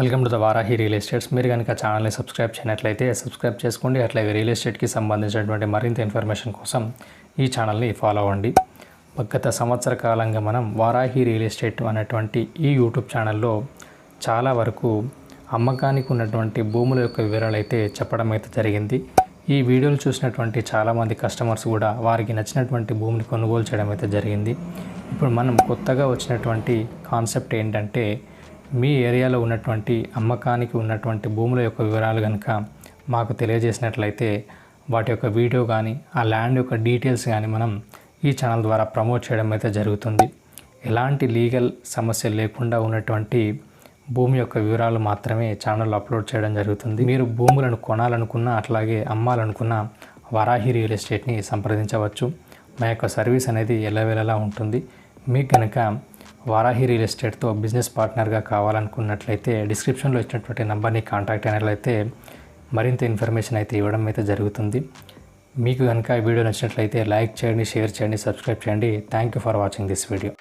Welcome to the Varahi real estates. మీరు కనుక ఛానల్ని సబ్స్క్రైబ్ చేయనట్లయితే సబ్స్క్రైబ్ చేసుకోండి. అట్లాగే రియల్ ఎస్టేట్కి సంబంధించినటువంటి మరింత ఇన్ఫర్మేషన్ కోసం ఈ ఛానల్ని ఫాలో అవ్వండి. గత సంవత్సర కాలంగా మనం వారాహి రియల్ ఎస్టేట్ అనేటువంటి ఈ యూట్యూబ్ ఛానల్లో చాలా వరకు అమ్మకానికి ఉన్నటువంటి భూముల యొక్క వివరాలు అయితే చెప్పడం అయితే జరిగింది. ఈ వీడియోలు చూసినటువంటి చాలామంది కస్టమర్స్ కూడా వారికి నచ్చినటువంటి భూమిని కొనుగోలు చేయడం అయితే జరిగింది. ఇప్పుడు మనం కొత్తగా వచ్చినటువంటి కాన్సెప్ట్ ఏంటంటే మీ ఏరియాలో ఉన్నటువంటి అమ్మకానికి ఉన్నటువంటి భూముల యొక్క వివరాలు కనుక మాకు తెలియజేసినట్లయితే వాటి యొక్క వీడియో కానీ ఆ ల్యాండ్ యొక్క డీటెయిల్స్ కానీ మనం ఈ ఛానల్ ద్వారా ప్రమోట్ చేయడం అయితే జరుగుతుంది. ఎలాంటి లీగల్ సమస్యలు లేకుండా ఉన్నటువంటి భూమి యొక్క వివరాలు మాత్రమే ఛానల్ అప్లోడ్ చేయడం జరుగుతుంది. మీరు భూములను కొనాలనుకున్నా అట్లాగే అమ్మాలనుకున్నా వరాహి రియల్ ఎస్టేట్ని సంప్రదించవచ్చు. మా యొక్క సర్వీస్ అనేది ఎల్లవేళలా ఉంటుంది. మీకు కనుక వారాహి రియల్ ఎస్టేట్తో బిజినెస్ పార్ట్నర్గా కావాలనుకున్నట్లయితే డిస్క్రిప్షన్లో ఇచ్చినటువంటి నెంబర్ని కాంటాక్ట్ అయినట్లయితే మరింత ఇన్ఫర్మేషన్ అయితే ఇవ్వడం అయితే జరుగుతుంది. మీకు కనుక ఈ వీడియో నచ్చినట్లయితే లైక్ చేయండి షేర్ చేయండి సబ్స్క్రైబ్ చేయండి. Thank you for watching this video